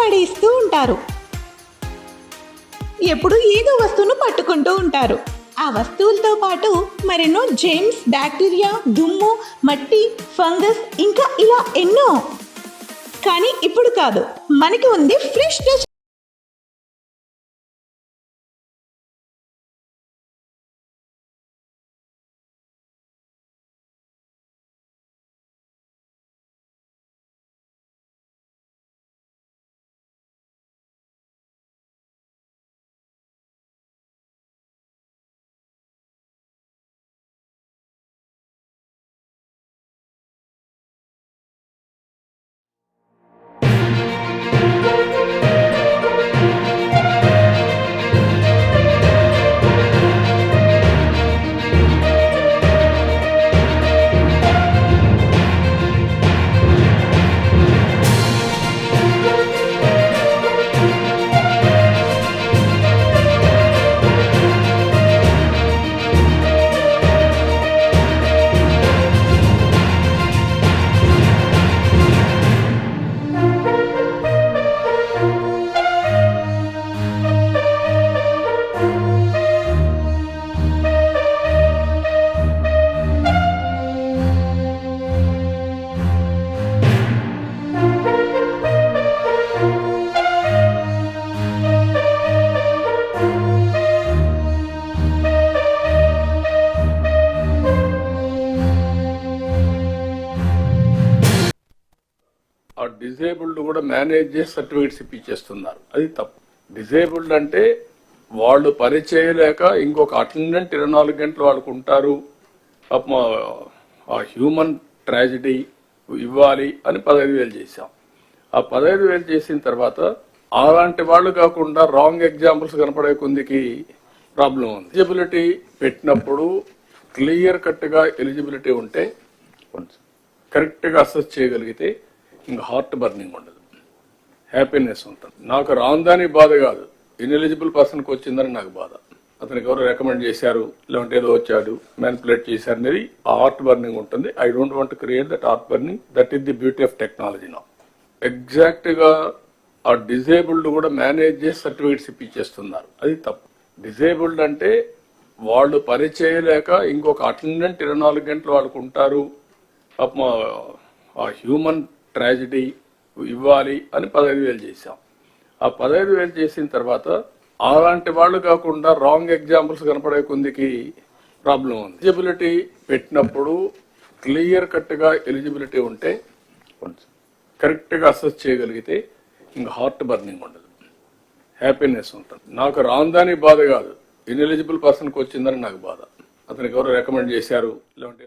పడేస్తూ ఉంటారు. ఎప్పుడు ఏదో వస్తువును పట్టుకుంటూ ఉంటారు. ఆ వస్తువులతో పాటు మరెన్నో జెమ్స్ బ్యాక్టీరియా దుమ్ము మట్టి ఫంగస్ ఇంకా ఇలా ఎన్నో. కానీ ఇప్పుడు కాదు మనకి ఉంది ఫ్రెష్ ఆ డిజేబుల్డ్ కూడా మేనేజ్ చేసి సర్టిఫికేట్స్ ఇప్పించేస్తున్నారు. అది తప్పు. డిజేబుల్డ్ అంటే వాళ్ళు పని చేయలేక ఇంకొక అటెండెంట్ ఇరవై నాలుగు గంటలు వాళ్ళకు ఉంటారు. పాపం ఆ- హ్యూమన్ ట్రాజిడీ ఇవ్వాలి అని పదహైదు వేలు చేశాం. ఆ పదహైదు వేలు చేసిన తర్వాత అలాంటి వాళ్ళు కాకుండా రాంగ్ ఎగ్జాంపుల్స్ కనపడే కొందికి ప్రాబ్లం ఉంది. ఎలిజిబిలిటీ పెట్టినప్పుడు క్లియర్ కట్గా ఎలిజిబిలిటీ ఉంటే కరెక్ట్గా అసెస్ చేయగలిగితే ఇంకా హార్ట్ బర్నింగ్ ఉండదు. హ్యాపీనెస్ ఉంటుంది. నాకు రాందాని బాధ కాదు. ఇన్ఎలిజిబుల్ పర్సన్కి వచ్చిందని నాకు బాధ. అతనికి ఎవరు రికమెండ్ చేశారు లేదంటే ఏదో వచ్చాడు మ్యానిపులేట్ చేశారు అనేది ఆ హార్ట్ బర్నింగ్ ఉంటుంది. I don't want create that heart burning that is the beauty of technology నా ఎగ్జాక్ట్గా ఆ డిజేబుల్డ్ కూడా మేనేజ్ చేసి సర్టిఫికేట్స్ ఇప్పించేస్తున్నారు. అది తప్పు. డిజేబుల్డ్ అంటే వాళ్ళు పని చేయలేక ఇంకొక అటెండెంట్ ఇరవై నాలుగు గంటలు వాళ్ళకు ఉంటారు. పాపం ఆ హ్యూమన్ ట్రాజడీ ఇవ్వాలి అని పదహైదు వేలు చేశాం. ఆ పదహైదు వేలు చేసిన తర్వాత అలాంటి వాళ్ళు కాకుండా రాంగ్ ఎగ్జాంపుల్స్ కనపడే కొందికి ప్రాబ్లం ఉంది. ఎలిజిబిలిటీ పెట్టినప్పుడు క్లియర్ కట్గా ఎలిజిబిలిటీ ఉంటే కరెక్ట్గా అసెస్ చేయగలిగితే ఇంకా హార్ట్ బర్నింగ్ ఉండదు. హ్యాపీనెస్ ఉంటుంది. నాకు రాందాని బాధ కాదు. ఇన్ఎలిజిబుల్ పర్సన్కి వచ్చిందని నాకు బాధ. అతనికి ఎవరు రికమెండ్ చేశారు? లేదంటే